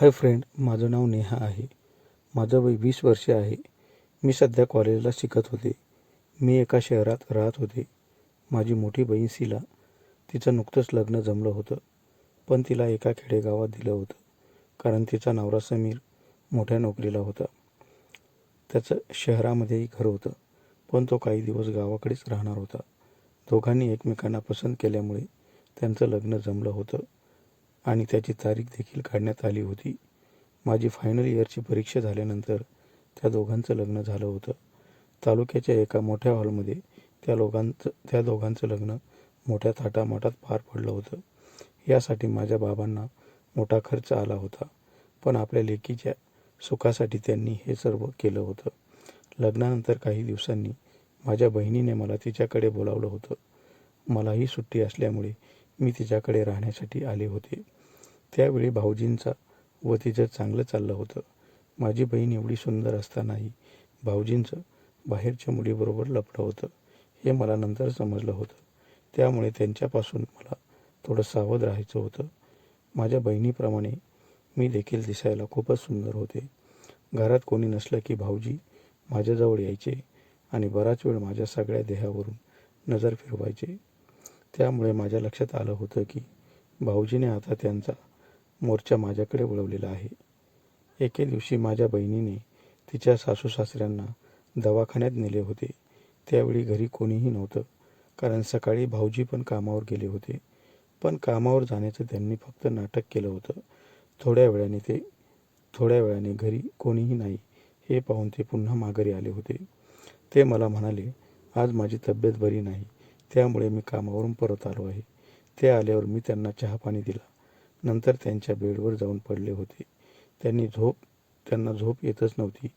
Hi friend माझं नाव नेहा आहे. माझं वय वीस वर्षे आहे. मी सध्या कॉलेजला शिकत होते. मी एका शहरात राहत होते. माझी मोठी बहीण सिला. तिचं नुकतंच लग्न जमलं होतं. पण तिला एका खेडेगावात दिलं होतं. कारण तिचा नवरा समीर मोठ्या नोकरीला होता. त्याचं शहरामध्येही घर होतं. पण तो काही दिवस गावाकडेच राहणार होता. दोघांनी एकमेकांना पसंत केल्यामुळे त्यांचं लग्न जमलं होतं. आणि त्याची तारीख देखील काढण्यात आली होती. माझी फायनल इयरची परीक्षा झाल्यानंतर त्या दोघांचं लग्न झालं होतं. तालुक्याच्या एका मोठ्या हॉलमध्ये त्या लोकांचं त्या दोघांचं लग्न मोठ्या थाटामाटात पार पडलं होतं. यासाठी माझ्या बाबांना मोठा खर्च आला होता पण आपल्या लेकीच्या सुखासाठी त्यांनी हे सर्व केलं होतं. लग्नानंतर काही दिवसांनी माझ्या बहिणीने मला तिच्याकडे बोलावलं होतं. मलाही सुट्टी असल्यामुळे मी तिच्याकडे राहण्यासाठी आले होते. त्यावेळी भाऊजींचा व तिचं चांगलं चाललं होतं. माझी बहीण एवढी सुंदर असतानाही भाऊजींचं बाहेरच्या मुलीबरोबर लपलं होतं हे मला नंतर समजलं होतं. त्यामुळे त्यांच्यापासून मला थोडं सावध राहायचं होतं. माझ्या बहिणीप्रमाणे मी देखील दिसायला खूपच सुंदर होते. घरात कोणी नसलं की भाऊजी माझ्याजवळ यायचे आणि बराच वेळ माझ्या सगळ्या देहावरून नजर फिरवायचे. त्यामुळे माझ्या लक्षात आलं होतं की भाऊजीने आता त्यांचा मोर्चा माझ्याकडे वळवलेला आहे. एके दिवशी माझ्या बहिणीने तिच्या सासू सासऱ्यांना दवाखान्यात नेले होते. त्यावेळी घरी कोणीही नव्हतं कारण सकाळी भाऊजी पण कामावर गेले होते. पण कामावर जाण्याचं त्यांनी फक्त नाटक केलं होतं. थोड्या वेळाने ते थोड्या वेळाने घरी कोणीही नाही हे पाहून ते पुन्हा माघारी आले होते. ते मला म्हणाले आज माझी तब्येत बरी नाही त्यामुळे मी कामावरून परत आलो आहे. ते आल्यावर मी त्यांना चहापाणी दिला. नंतर त्यांच्या बेडवर जाऊन पडले होते. त्यांनी झोप त्यांना झोप येतच नव्हती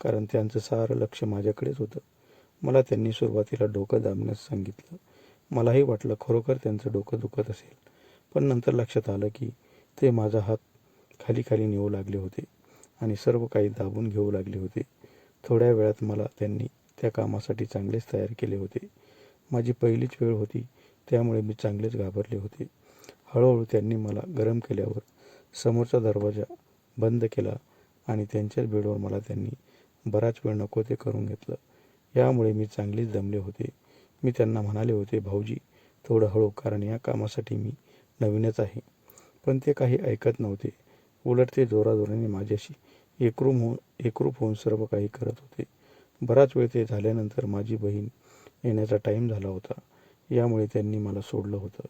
कारण त्यांचं सारं लक्ष माझ्याकडेच होतं. मला त्यांनी सुरुवातीला डोकं दाबण्यास सांगितलं. मलाही वाटलं खरोखर त्यांचं डोकं दुखत असेल. पण नंतर लक्षात आलं की ते माझा हात खाली खाली नेऊ लागले होते आणि सर्व काही दाबून घेऊ लागले होते. थोड्या वेळात मला त्यांनी त्या कामासाठी चांगलेच तयार केले होते. माझी पहिलीच वेळ होती त्यामुळे मी चांगलेच घाबरले होते. हळूहळू त्यांनी मला गरम केल्यावर समोरचा दरवाजा बंद केला आणि त्यांच्याच बेडवर मला त्यांनी बराच वेळ नको ते करून घेतलं. यामुळे मी चांगलीच दमले होते. मी त्यांना म्हणाले होते भाऊजी थोडं हळू कारण या कामासाठी मी नवीनच आहे. पण ते काही ऐकत नव्हते. उलट ते जोराजोराने माझ्याशी एकरूप होऊन एकरूप होऊन सर्व काही करत होते. बराच वेळ ते झाल्यानंतर माझी बहीण येण्याचा टाईम झाला होता. यामुळे त्यांनी मला सोडलं होतं.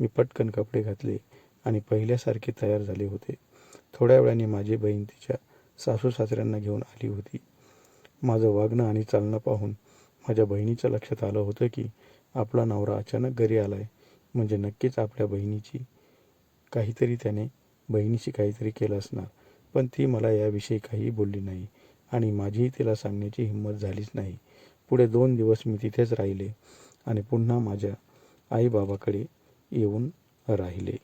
मी पटकन कपडे घातले आणि पहिल्यासारखे तयार झाले होते. थोड्या वेळाने माझी बहीण तिच्या सासू सासऱ्यांना घेऊन आली होती. माझं वागणं आणि चालणं पाहून माझ्या बहिणीच्या लक्षात आलं होतं की आपला नवरा अचानक घरी आला आहे म्हणजे नक्कीच आपल्या बहिणीची काहीतरी त्याने बहिणीशी काहीतरी केलं असणार. पण ती मला याविषयी काही बोलली नाही आणि माझीही तिला सांगण्याची हिंमत झालीच नाही. पुढे दोन दिवस मी तिथेच राहिले आणि पुन्हा माझ्या आईबाबाकडे येऊन राहिले.